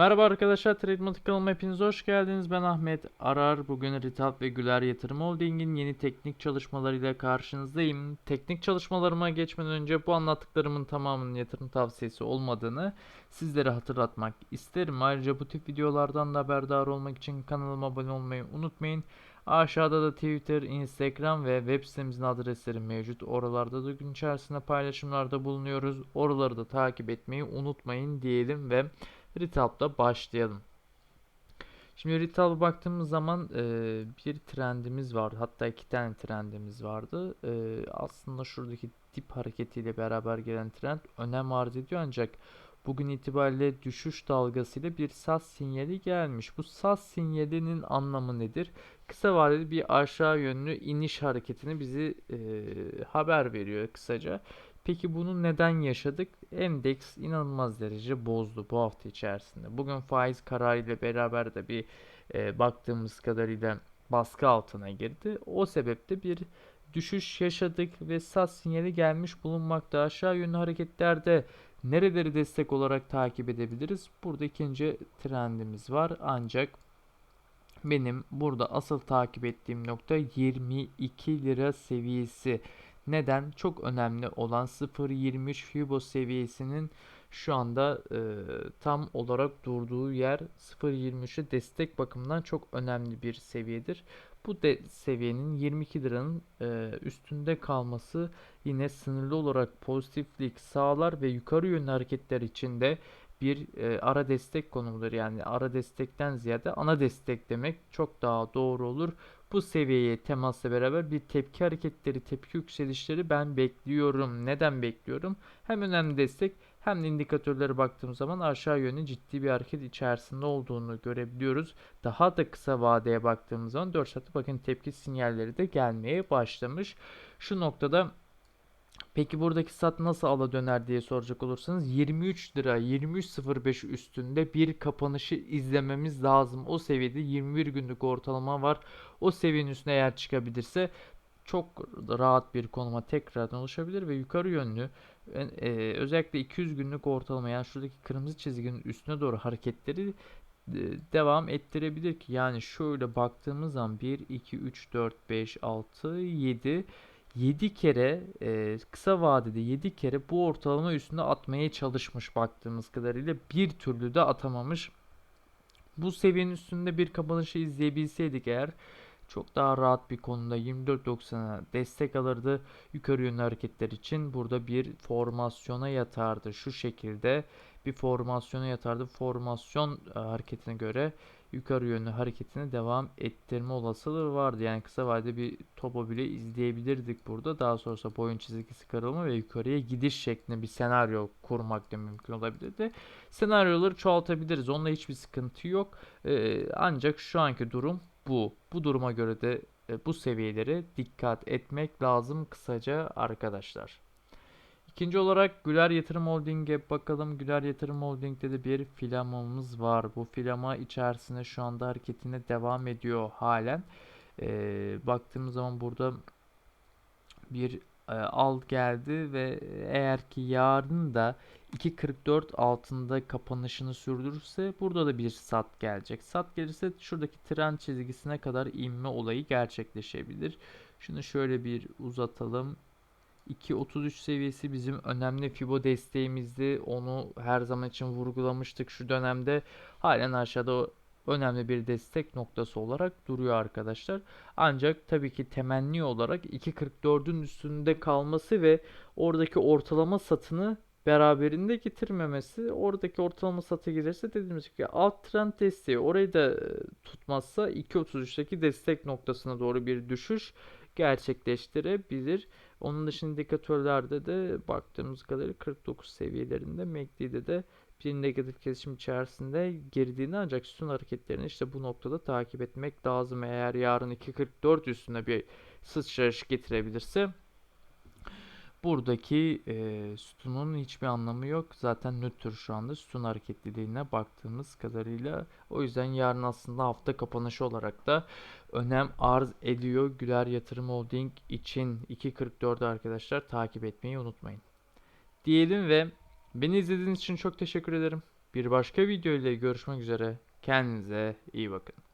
Merhaba arkadaşlar, Trademark kanalıma hepiniz hoş geldiniz. Ben Ahmet Arar. Bugün Ritap ve Güler Yatırım Holding'in yeni teknik çalışmalarıyla karşınızdayım. Teknik çalışmalarıma geçmeden önce bu anlattıklarımın tamamının yatırım tavsiyesi olmadığını sizlere hatırlatmak isterim. Ayrıca bu tip videolardan da haberdar olmak için kanalıma abone olmayı unutmayın. Aşağıda da Twitter, Instagram ve web sitemizin adresleri mevcut. Oralarda da gün içerisinde paylaşımlarda bulunuyoruz. Oraları da takip etmeyi unutmayın diyelim ve Retail'da başlayalım. Şimdi Retail'a baktığımız zaman e, bir trendimiz vardı. Hatta iki tane trendimiz vardı. E, aslında şuradaki dip hareketiyle beraber gelen trend önem arz ediyor ancak bugün itibariyle düşüş dalgasıyla bir sat sinyali gelmiş. Bu sat sinyalinin anlamı nedir? Kısa vadeli bir aşağı yönlü iniş hareketini bizi e, haber veriyor kısaca. Peki bunu neden yaşadık? Endeks inanılmaz derece bozdu bu hafta içerisinde. Bugün faiz kararı ile beraber de bir e, baktığımız kadarıyla baskı altına girdi. O sebeple bir düşüş yaşadık ve sat sinyali gelmiş bulunmakta. Aşağı yönlü hareketlerde nereleri destek olarak takip edebiliriz? Burada ikinci trendimiz var ancak benim burada asıl takip ettiğim nokta 22 lira seviyesi. Neden? Çok önemli olan 0.23 Fibo seviyesinin şu anda e, tam olarak durduğu yer 0.23'e destek bakımından çok önemli bir seviyedir. Bu de seviyenin 22 liranın e, üstünde kalması yine sınırlı olarak pozitiflik sağlar ve yukarı yönlü hareketler için de bir e, ara destek konumudur. Yani ara destekten ziyade ana destek demek çok daha doğru olur. Bu seviyeye temasla beraber bir tepki hareketleri, tepki yükselişleri ben bekliyorum. Neden bekliyorum? Hem önemli destek hem de indikatörlere baktığım zaman aşağı yönlü ciddi bir hareket içerisinde olduğunu görebiliyoruz. Daha da kısa vadeye baktığımız zaman 4 saatlik bakın tepki sinyalleri de gelmeye başlamış. Şu noktada Peki buradaki sat nasıl ala döner diye soracak olursanız 23 lira 23.05 üstünde bir kapanışı izlememiz lazım. O seviyede 21 günlük ortalama var. O seviyenin üstüne eğer çıkabilirse çok rahat bir konuma tekrardan ulaşabilir ve yukarı yönlü e, özellikle 200 günlük ortalama yani şuradaki kırmızı çizginin üstüne doğru hareketleri e, devam ettirebilir ki yani şöyle baktığımız zaman 1 2 3 4 5 6 7 7 kere e, kısa vadede 7 kere bu ortalama üstünde atmaya çalışmış baktığımız kadarıyla bir türlü de atamamış. Bu seviyenin üstünde bir kapanışı izleyebilseydik eğer çok daha rahat bir konuda 24.90'a destek alırdı. Yukarı yönlü hareketler için burada bir formasyona yatardı. Şu şekilde bir formasyona yatardı. Formasyon e, hareketine göre yukarı yönlü hareketine devam ettirme olasılığı vardı. Yani kısa vadede bir topo bile izleyebilirdik burada. Daha sonrasında boyun çizgisi kırılma ve yukarıya gidiş şeklinde bir senaryo kurmak da mümkün olabilirdi. Senaryoları çoğaltabiliriz. Onunla hiçbir sıkıntı yok. Ee, ancak şu anki durum bu. Bu duruma göre de e, bu seviyelere dikkat etmek lazım kısaca arkadaşlar. İkinci olarak Güler Yatırım Holding'e bakalım. Güler Yatırım Holding'de de bir filamamız var. Bu filama içerisinde şu anda hareketine devam ediyor halen. Ee, baktığımız zaman burada bir e, al geldi ve eğer ki yarın da 2.44 altında kapanışını sürdürürse burada da bir sat gelecek. Sat gelirse şuradaki trend çizgisine kadar inme olayı gerçekleşebilir. Şunu şöyle bir uzatalım. 2.33 seviyesi bizim önemli Fibo desteğimizdi. Onu her zaman için vurgulamıştık şu dönemde. Halen aşağıda önemli bir destek noktası olarak duruyor arkadaşlar. Ancak tabii ki temenni olarak 2.44'ün üstünde kalması ve oradaki ortalama satını beraberinde getirmemesi oradaki ortalama satı gelirse dediğimiz gibi alt trend desteği orayı da e, tutmazsa 2.33'teki destek noktasına doğru bir düşüş gerçekleştirebilir. Onun dışında indikatörlerde de baktığımız kadarıyla 49 seviyelerinde MACD'de de bir negatif kesişim içerisinde girdiğini ancak sütun hareketlerini işte bu noktada takip etmek lazım. Eğer yarın 2.44 üstüne bir sıçrayış getirebilirse buradaki e, sütunun hiçbir anlamı yok. Zaten nötr şu anda sütun hareketliliğine baktığımız kadarıyla. O yüzden yarın aslında hafta kapanışı olarak da önem arz ediyor. Güler Yatırım Holding için 2.44 arkadaşlar takip etmeyi unutmayın. Diyelim ve beni izlediğiniz için çok teşekkür ederim. Bir başka video ile görüşmek üzere. Kendinize iyi bakın.